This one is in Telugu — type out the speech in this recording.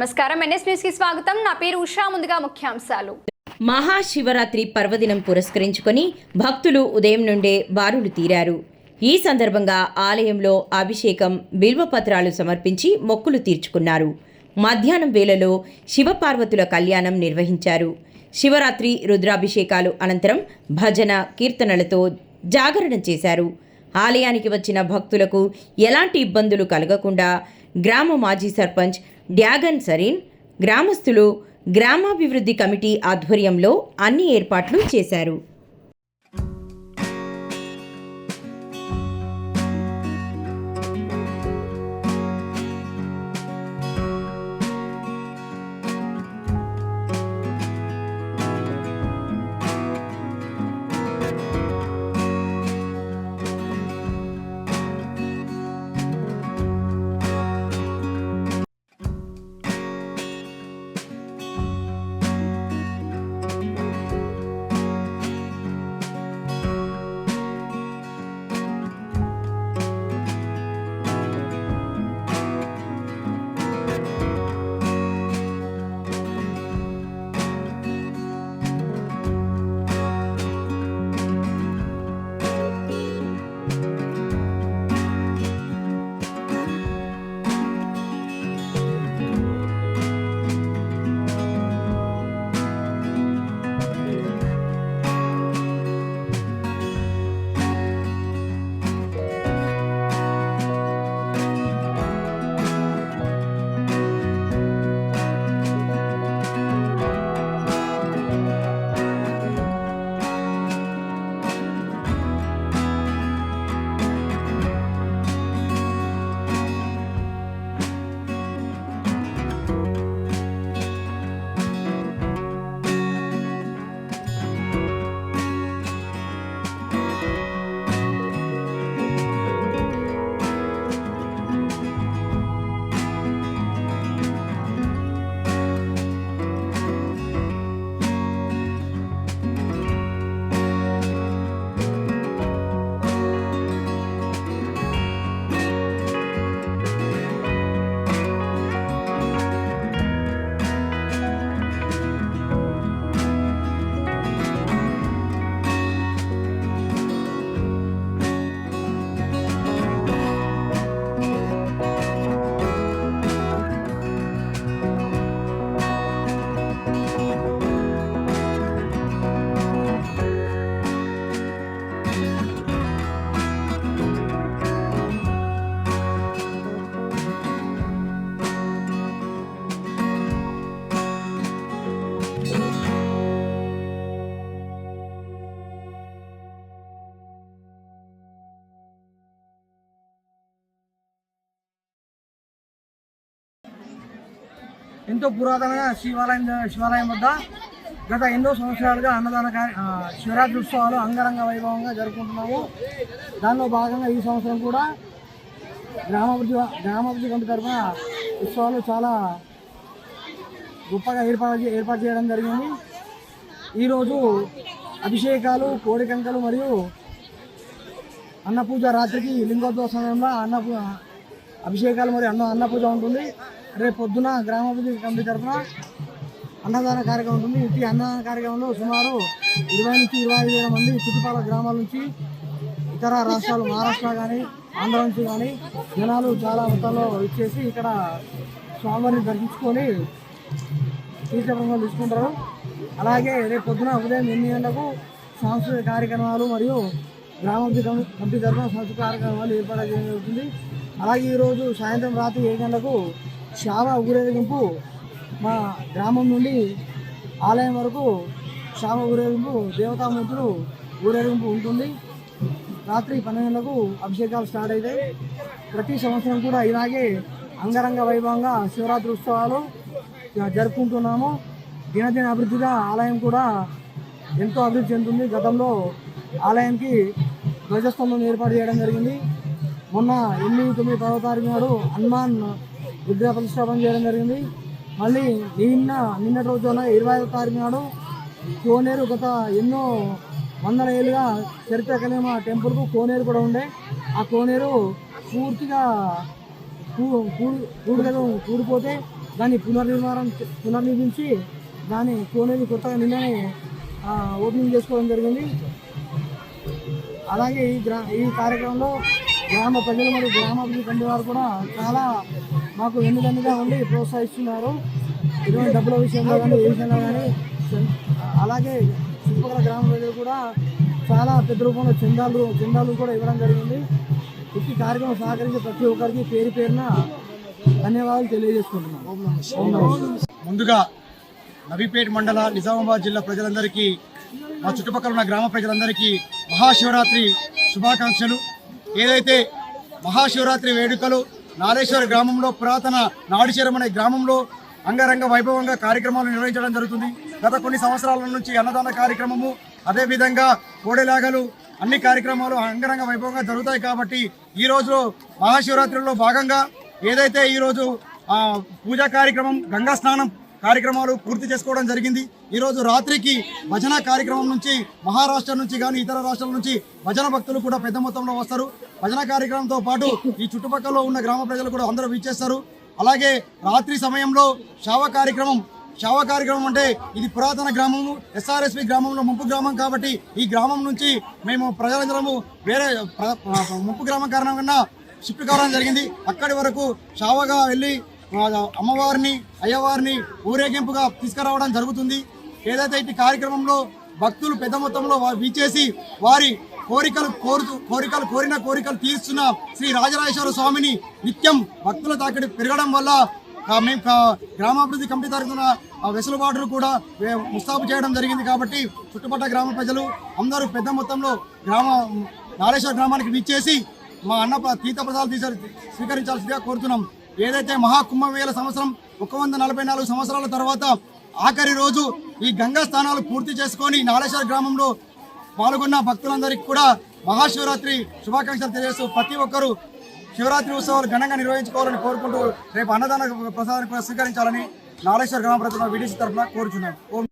నమస్కారం. ఎన్ఎస్ న్యూస్కి స్వాగతం. నా పేరు ఉషా. ముందుగా ముఖ్యాంశాలు. మహాశివరాత్రి పర్వదినం పురస్కరించుకొని భక్తులు ఉదయం నుండే బారులు తీరారు. ఈ సందర్భంగా ఆలయంలో అభిషేకం బిల్వపత్రాలు సమర్పించి మొక్కులు తీర్చుకున్నారు. మధ్యాహ్నం వేళలో శివపార్వతుల కళ్యాణం నిర్వహించారు. శివరాత్రి రుద్రాభిషేకాలు అనంతరం భజన కీర్తనలతో జాగరణ చేశారు. ఆలయానికి వచ్చిన భక్తులకు ఎలాంటి ఇబ్బందులు కలగకుండా గ్రామ మాజీ సర్పంచ్ డ్యాగన్ సరీన్ గ్రామస్తులు గ్రామాభివృద్ధి కమిటీ ఆధ్వర్యంలో అన్ని ఏర్పాట్లు చేశారు. ఎంతో పురాతనమైన శివాలయం శివాలయం వద్ద గత ఎన్నో సంవత్సరాలుగా అన్నదాన శివరాత్రి ఉత్సవాలు అంగరంగ వైభవంగా జరుపుకుంటున్నాము. దానిలో భాగంగా ఈ సంవత్సరం కూడా గ్రామాభివృద్ధి గ్రామాభివృద్ధి కమిటీ తరఫున ఉత్సవాలు చాలా గొప్పగా ఏర్పాటు ఏర్పాటు చేయడం జరిగింది. ఈరోజు అభిషేకాలు కోడికంకలు మరియు అన్నపూజ రాత్రికి లింగోద్భవ సమయంలో అన్నపూ అభిషేకాలు మరియు అన్న అన్నపూజ ఉంటుంది. రేపు పొద్దున గ్రామాభివృద్ధి కమిటీ తరఫున అన్నదాన కార్యక్రమం ఉంటుంది. ఇంటి అన్నదాన కార్యక్రమంలో సుమారు ఇరవై నుంచి ఇరవై వేల మంది చుట్టుపక్కల గ్రామాల నుంచి ఇతర రాష్ట్రాలు మహారాష్ట్ర కానీ ఆంధ్ర నుంచి కానీ జనాలు చాలా మొత్తంలో ఇచ్చేసి ఇక్కడ స్వామివారిని దర్శించుకొని తీర్థప్రసాదాలు తీసుకుంటారు. అలాగే రేపు పొద్దున ఉదయం ఎనిమిది గంటలకు సాంస్కృతిక కార్యక్రమాలు మరియు గ్రామాభివృద్ధి కమిటీ తరఫున సాంస్కృతిక కార్యక్రమాలు ఏర్పాటు చేయడం జరుగుతుంది. అలాగే ఈరోజు సాయంత్రం రాత్రి ఏడు గంటలకు శావ ఊరేగింపు మా గ్రామం నుండి ఆలయం వరకు శావ ఊరేగింపు దేవతామూర్తులు ఊరేగింపు ఉంటుంది. రాత్రి పన్నెండులకు అభిషేకాలు స్టార్ట్ అవుతాయి. ప్రతి సంవత్సరం కూడా ఇలాగే అంగరంగ వైభవంగా శివరాత్రి ఉత్సవాలు జరుపుకుంటున్నాము. దినదిన అభివృద్ధిగా ఆలయం కూడా ఎంతో అభివృద్ధి చెందుతుంది. గతంలో ఆలయానికి ధ్వజస్తంభం ఏర్పాటు చేయడం జరిగింది. మొన్న ఎనిమిది తొమ్మిది పదవ తారీఖు నాడు హనుమాన్ విగ్రహ ప్రతిష్టాపన చేయడం జరిగింది. మళ్ళీ నిన్న నిన్నటి రోజున ఇరవై ఐదో తారీఖు నాడు కోనేరు గత ఎన్నో వందల ఏళ్ళుగా చరిత్ర కలిగిన టెంపుల్కు కోనేరు కూడా ఉండే. ఆ కోనేరు పూర్తిగా కూ- కూడిపోతే దాన్ని పునర్నిర్మాణం పునర్నిర్మించి దాని కోనేరు కొత్తగా నిన్ననే ఓపెనింగ్ చేసుకోవడం జరిగింది. అలాగే ఈ గ్రా ఈ కార్యక్రమంలో గ్రామ ప్రజలు మరియు గ్రామాభివృద్ధి కమిటీ వారు కూడా చాలా మాకు వెన్నుదన్నుగా ఉండి ప్రోత్సహిస్తున్నారు. ఇటువంటి డబ్బుల విషయంలో కానీ ఏ విషయంలో కానీ అలాగే చుట్టుపక్కల గ్రామ ప్రజలు కూడా చాలా పెద్ద రూపంలో చందాలు చందాలు కూడా ఇవ్వడం జరిగింది. ఈ కార్యక్రమం సహకరించే ప్రతి ఒక్కరికి పేరు పేరున ధన్యవాదాలు తెలియజేసుకుంటున్నాను ముందుగా నవీపేట మండల నిజామాబాద్ జిల్లా ప్రజలందరికీ మా చుట్టుపక్కల ఉన్న గ్రామ ప్రజలందరికీ మహాశివరాత్రి శుభాకాంక్షలు. ఏదైతే మహాశివరాత్రి వేడుకలు నాలేశ్వర గ్రామంలో పురాతన నాడిశరం అనే గ్రామంలో అంగరంగ వైభవంగా కార్యక్రమాలు నిర్వహించడం జరుగుతుంది. గత కొన్ని సంవత్సరాల నుంచి అన్నదాన కార్యక్రమము అదేవిధంగా కోడెలాగలు అన్ని కార్యక్రమాలు అంగరంగ వైభవంగా జరుగుతాయి కాబట్టి ఈ రోజు మహాశివరాత్రిలో భాగంగా ఏదైతే ఈరోజు పూజా కార్యక్రమం గంగా స్నానం కార్యక్రమాలు పూర్తి చేసుకోవడం జరిగింది. ఈరోజు రాత్రికి భజన కార్యక్రమం నుంచి మహారాష్ట్ర నుంచి కానీ ఇతర రాష్ట్రాల నుంచి భజన భక్తులు కూడా పెద్ద మొత్తంలో వస్తారు. భజన కార్యక్రమంతో పాటు ఈ చుట్టుపక్కల ఉన్న గ్రామ ప్రజలు కూడా అందరూ వీచేస్తారు. అలాగే రాత్రి సమయంలో శవ కార్యక్రమం శవ కార్యక్రమం అంటే ఇది పురాతన గ్రామము ఎస్ఆర్ఎస్పి గ్రామంలో ముంపు గ్రామం కాబట్టి ఈ గ్రామం నుంచి మేము ప్రజలందరము వేరే ముంపు గ్రామం కారణంగా షిఫ్ట్ కావడం జరిగింది. అక్కడి వరకు షావగా వెళ్ళి అమ్మవారిని అయ్యవారిని ఊరేగింపుగా తీసుకురావడం జరుగుతుంది. ఏదైతే ఇటు కార్యక్రమంలో భక్తులు పెద్ద మొత్తంలో వీచేసి వారి కోరికలు కోరుతూ కోరికలు కోరిన కోరికలు తీరుస్తున్న శ్రీ రాజరాజేశ్వర స్వామిని నిత్యం భక్తుల తాకిడి పెరగడం వల్ల మేము గ్రామాభివృద్ధి కమిటీ తరఫున ఆ వెసులుబాటును కూడా ముస్తాబు చేయడం జరిగింది కాబట్టి చుట్టుపక్కల గ్రామ ప్రజలు అందరూ పెద్ద మొత్తంలో గ్రామ నాలేశ్వర గ్రామానికి విచ్చేసి మా అన్న తీర్థ ప్రసాదాలు తీస స్వీకరించాల్సిందిగా కోరుతున్నాం. ఏదైతే మహాకుంభమేళ సంవత్సరం ఒక వంద నలభై నాలుగు సంవత్సరాల తర్వాత ఆఖరి రోజు ఈ గంగా స్నానాలు పూర్తి చేసుకొని నాళేశ్వర గ్రామంలో పాల్గొన్న భక్తులందరికీ కూడా మహాశివరాత్రి శుభాకాంక్షలు తెలియజేస్తూ ప్రతి ఒక్కరూ శివరాత్రి ఉత్సవాలు ఘనంగా నిర్వహించుకోవాలని కోరుకుంటూ రేపు అన్నదాన ప్రసాదాన్ని కూడా స్వీకరించాలని నాళేశ్వర గ్రామ ప్రజల విడిసి తరఫున కోరుచున్నాను